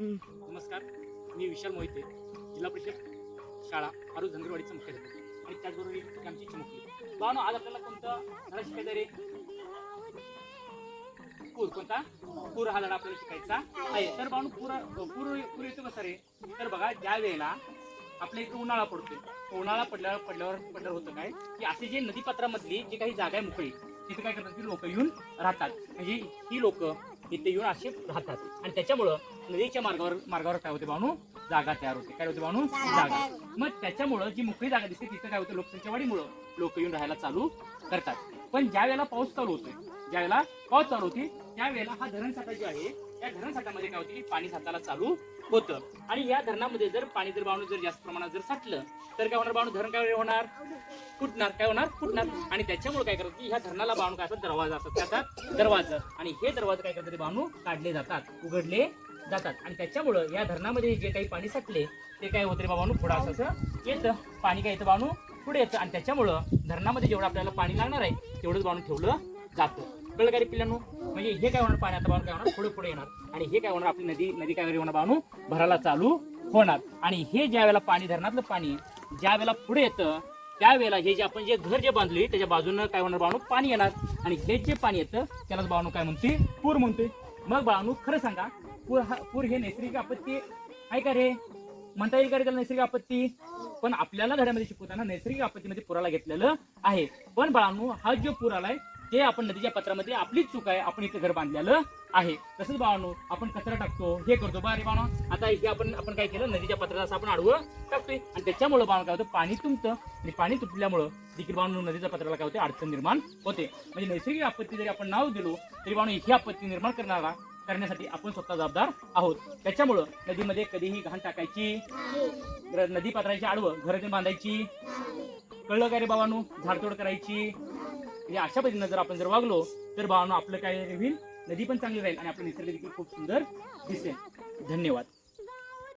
नमस्कार. मी विशाल मोहिते जिल्हा परिषद शाळा आरू झंगरवाडीचा मुख्याध्यापक. आणि त्याचबरोबर एक आमची चिमुकली. बानो आज आपल्याला कोणता धडा शिकायचा रे? पूर कोणता? पूर हा धडा आपल्याला शिकायचा आहे. तर बाणू पूर पूर पूर येतो कसा रे? तर बघा ज्या वेळेला आपल्या इकडे उन्हाळा पडतोय उन्हाळा पडल्यावर पडल्यावर पडल्यावर होतं काय? की असे जे नदीपात्रामधली जी काही जागा आहे मोकळी तिथे काय करतात की लोक येऊन राहतात. म्हणजे ही लोक इथे येऊन असे राहतात. आणि त्याच्यामुळं नदीच्या मार्गावर मार्गावर काय होते बाणू जागा तयार होते. काय होते बाणू जागा मग त्याच्यामुळं जी मोकळी जागा दिसते तिथं काय होतं? लोकसंख्या वाढीमुळं लोक येऊन राहायला चालू करतात. पण ज्या वेळेला पाऊस चालू होतोय ज्या वेळेला पाऊस चालू होती त्यावेळेला हा धरण साठा जो आहे या धरण साठामध्ये काय होते की पाणी साचायला चालू होतं. आणि या धरणामध्ये जर पाणी जर बाणू जर जास्त प्रमाणात जर साठलं तर काय होणार बाणू धरण काय होणार? फुटणार. काय होणार? फुटणार. आणि त्याच्यामुळे काय करतात की ह्या धरणाला बाणू काय असतात? दरवाजा असतात. त्याचा दरवाजा. आणि हे दरवाजे काय करतात? बाणू काढले जातात. उघडले जातात. आणि त्याच्यामुळं या धरणामध्ये जे काही पाणी साठले ते काय होते बाबानू पुढं असं असं येतं. पाणी काय येतं? बाणू पुढे येतं. आणि त्याच्यामुळं धरणामध्ये जेवढं आपल्याला पाणी लागणार आहे तेवढंच बाणू ठेवलं जातं. कळलं काय रे पिल्लांनो म्हणजे हे काय होणार पाणी? आता काय होणार? पुढे पुढे येणार. आणि हे काय होणार? आपली नदी नदी काय होणार बाणू भरायला चालू होणार. आणि हे ज्या वेळेला पाणी धरणातलं पाणी ज्या वेळेला पुढे येतं त्यावेळेला हे जे आपण जे घर जे बांधले त्याच्या बाजूनं काय होणार बाणू पाणी येणार. आणि हे जे पाणी येतं त्यालाच बाणू काय म्हणते? पूर म्हणतोय मग बाळानू खरं सांगा पूर हा पूर हे नैसर्गिक आपत्ती आहे का रे? म्हणता येईल का रे त्याला नैसर्गिक आपत्ती? पण आपल्याला धड्यामध्ये शिकवताना नैसर्गिक आपत्तीमध्ये पुराला घेतलेलं आहे. पण बाळांनो हा जो पूर आलाय ते आपण नदीच्या पत्रामध्ये आपलीच चूक आहे. आपण इथे घर बांधलेलं आहे. तसंच बाळांनो आपण कचरा टाकतो हे करतो. बा रे बाळा आता हे आपण आपण काय केलं? नदीच्या पत्राला असं आपण आडवं टाकतोय. आणि त्याच्यामुळे बाळा काय होतं? पाणी तुंबतं आणि पाणी तुटल्यामुळं देखील बाळांनो नदीच्या पत्राला काय होते? अडचण निर्माण होते. म्हणजे नैसर्गिक आपत्ती जरी आपण नाव दिलो तरी बाळांनो ही आपत्ती निर्माण करणारा करण्यासाठी आपण स्वतः जबाबदार आहोत. त्याच्यामुळं नदीमध्ये कधीही घाण टाकायची नदी पात्राची आडवं घरातून बांधायची कळलं काय रे बाबांनो झाडतोड करायची म्हणजे अशा पद्धतीनं जर आपण जर वागलो तर भावना आपलं काय होईल? नदी पण चांगली राहील आणि आपलं निसर्ग देखील खूप सुंदर दिसेल. धन्यवाद.